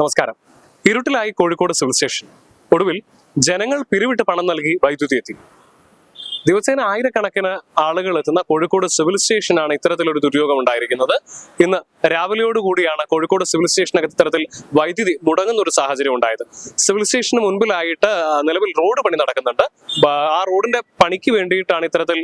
നമസ്കാരം. ഇരുട്ടിലായി Kozhikode civil station. ഒടുവിൽ ജനങ്ങൾ പിരിവിട്ട് പണം നൽകി വൈദ്യുതി എത്തി. ദിവസേന ആയിരക്കണക്കിന് ആളുകൾ എത്തുന്ന കോഴിക്കോട് സിവിൽ സ്റ്റേഷനാണ് ഇത്തരത്തിലൊരു ദുര്യോഗം ഉണ്ടായിരിക്കുന്നത്. ഇന്ന് രാവിലെയോടുകൂടിയാണ് കോഴിക്കോട് സിവിൽ സ്റ്റേഷനകത്ത് ഇത്തരത്തിൽ വൈദ്യുതി മുടങ്ങുന്ന ഒരു സാഹചര്യം ഉണ്ടായത്. സിവിൽ സ്റ്റേഷന് മുൻപിലായിട്ട് നിലവിൽ റോഡ് പണി നടക്കുന്നുണ്ട്. ആ റോഡിന്റെ പണിക്ക് വേണ്ടിയിട്ടാണ് ഇത്തരത്തിൽ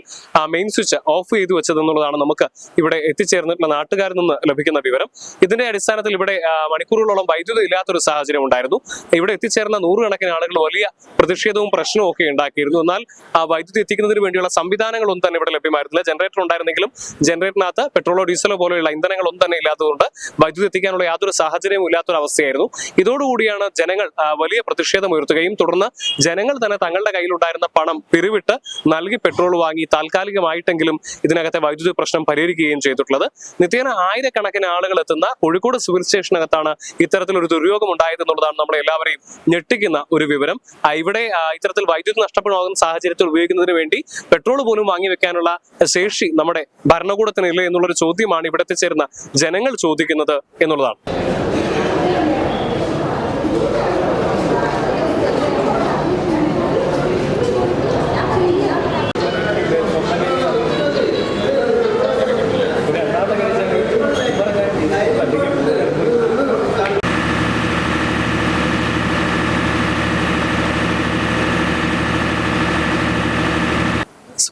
മെയിൻ സ്വിച്ച് ഓഫ് ചെയ്തു വെച്ചതെന്നുള്ളതാണ് നമുക്ക് ഇവിടെ എത്തിച്ചേർന്നിട്ടുള്ള നാട്ടുകാരിൽ നിന്ന് ലഭിക്കുന്ന വിവരം. ഇതിന്റെ അടിസ്ഥാനത്തിൽ ഇവിടെ മണിക്കൂറുകളോളം വൈദ്യുതി ഇല്ലാത്തൊരു സാഹചര്യം ഉണ്ടായിരുന്നു. ഇവിടെ എത്തിച്ചേർന്ന നൂറുകണക്കിന് ആളുകൾ വലിയ പ്രതിഷേധവും പ്രശ്നവും ഒക്കെ ഉണ്ടാക്കിയിരുന്നു. എന്നാൽ ആ വൈദ്യുതി എത്തിക്കുന്നതിന് വേണ്ടിയുള്ള സംവിധാനങ്ങളൊന്നും തന്നെ ഇവിടെ ലഭ്യമായിരുന്നില്ല. ജനറേറ്റർ ഉണ്ടായിരുന്നെങ്കിലും ജനറേറ്ററിനകത്ത് പെട്രോളോ ഡീസലോ പോലെയുള്ള ഇന്ധനങ്ങളൊന്നും തന്നെ ഇല്ലാത്തതുകൊണ്ട് വൈദ്യുതി എത്തിക്കാനുള്ള യാതൊരു സാഹചര്യവും ഇല്ലാത്തൊരവസ്ഥയായിരുന്നു. ഇതോടുകൂടിയാണ് ജനങ്ങൾ വലിയ പ്രതിഷേധം ഉയർത്തുകയും തുടർന്ന് ജനങ്ങൾ തന്നെ തങ്ങളുടെ കയ്യിലുണ്ടായിരുന്ന പണം പിരിവിട്ട് നൽകി പെട്രോൾ വാങ്ങി താൽക്കാലികമായിട്ടെങ്കിലും ഇതിനകത്തെ വൈദ്യുതി പ്രശ്നം പരിഹരിക്കുകയും ചെയ്തിട്ടുള്ളത്. നിത്യേന ആയിരക്കണക്കിന് ആളുകൾ എത്തുന്ന കോഴിക്കോട് സിവിൽ സ്റ്റേഷനകത്താണ് ഇത്തരത്തിലൊരു ദുര്യോഗം ഉണ്ടായത് എന്നുള്ളതാണ് നമ്മളെ എല്ലാവരെയും ഞെട്ടിക്കുന്ന ഒരു വിവരം. ഇവിടെ ഇത്തരത്തിൽ വൈദ്യുതി നഷ്ടപ്പെടുന്ന സാഹചര്യത്തിൽ ഉപയോഗിക്കുന്നതിന് വേണ്ടി പെട്രോൾ പോലും വാങ്ങി വെക്കാനുള്ള ശേഷി നമ്മുടെ ഭരണകൂടത്തിന് ഇല്ലേ എന്നുള്ളൊരു ചോദ്യമാണ് ഇവിടെ എത്തിച്ചേരുന്ന ജനങ്ങൾ ചോദിക്കുന്നത് എന്നുള്ളതാണ്.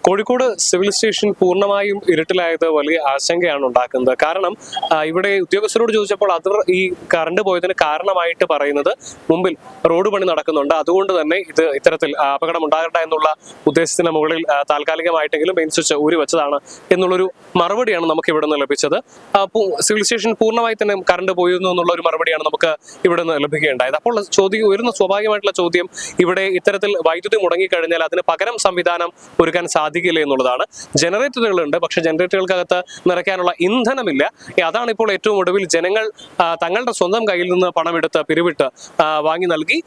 കോഴിക്കോട് സിവിൽ സ്റ്റേഷൻ പൂർണമായും ഇരുട്ടിലായത് വലിയ ആശങ്കയാണ് ഉണ്ടാക്കുന്നത്. കാരണം ഇവിടെ ഉദ്യോഗസ്ഥരോട് ചോദിച്ചപ്പോൾ അവർ ഈ കറണ്ട് പോയതിന് കാരണമായിട്ട് പറയുന്നത് മുമ്പിൽ റോഡ് പണി നടക്കുന്നുണ്ട്. അതുകൊണ്ട് തന്നെ ഇത് ഇത്തരത്തിൽ അപകടം ഉണ്ടാകട്ടെ എന്നുള്ള ഉദ്ദേശത്തിന് മുകളിൽ താൽക്കാലികമായിട്ടെങ്കിലും മെയിൻ സ്വിച്ച് ഊരി വെച്ചതാണ് എന്നുള്ളൊരു മറുപടിയാണ് നമുക്ക് ഇവിടെ നിന്ന് ലഭിച്ചത് സിവിൽ സ്റ്റേഷൻ പൂർണമായി തന്നെ കറണ്ട് പോയിരുന്നു എന്നുള്ള ഒരു മറുപടിയാണ് നമുക്ക് ഇവിടെ നിന്ന് ലഭിക്കുകയുണ്ടായത് അപ്പോൾ ചോദ്യം ഉയരുന്ന സ്വാഭാവികമായിട്ടുള്ള ചോദ്യം ഇവിടെ ഇത്തരത്തിൽ വൈദ്യുതി മുടങ്ങിക്കഴിഞ്ഞാൽ അതിന് പകരം സംവിധാനം ഒരുക്കാൻ സാധിക്കില്ല എന്നുള്ളതാണ്. ജനറേറ്ററുകളുണ്ട് പക്ഷെ ജനറേറ്ററുകൾക്കകത്ത് നിറയ്ക്കാനുള്ള ഇന്ധനമില്ല. അതാണ് ഇപ്പോൾ ഏറ്റവും ഒടുവിൽ ജനങ്ങൾ തങ്ങളുടെ സ്വന്തം കയ്യിൽ നിന്ന് പണമെടുത്ത് പിരിവിട്ട് വാങ്ങി നൽകി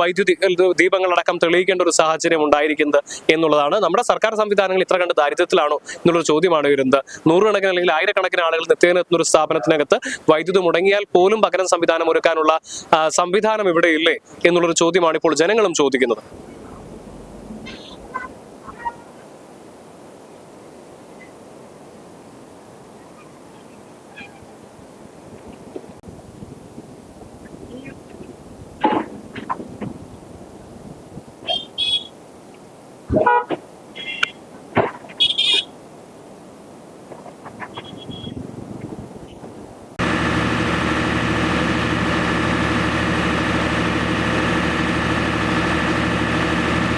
വൈദ്യുതി ദീപങ്ങളടക്കം തെളിയിക്കേണ്ട ഒരു സാഹചര്യം ഉണ്ടായിരിക്കുന്നത് എന്നുള്ളതാണ്. നമ്മുടെ സർക്കാർ സംവിധാനങ്ങൾ ഇത്ര കണ്ട് ദാരിദ്ര്യത്തിലാണോ എന്നുള്ളൊരു ചോദ്യമാണ് വരുന്നത് നൂറുകണക്കിന് അല്ലെങ്കിൽ ആയിരക്കണക്കിന് ആളുകൾ നിത്യേന എത്തുന്ന ഒരു സ്ഥാപനത്തിനകത്ത് വൈദ്യുതി മുടങ്ങിയാൽ പോലും പകരം സംവിധാനം ഒരുക്കാനുള്ള സംവിധാനം ഇവിടെ ഇല്ലേ എന്നുള്ളൊരു ചോദ്യമാണ് ഇപ്പോൾ ജനങ്ങളും ചോദിക്കുന്നത്.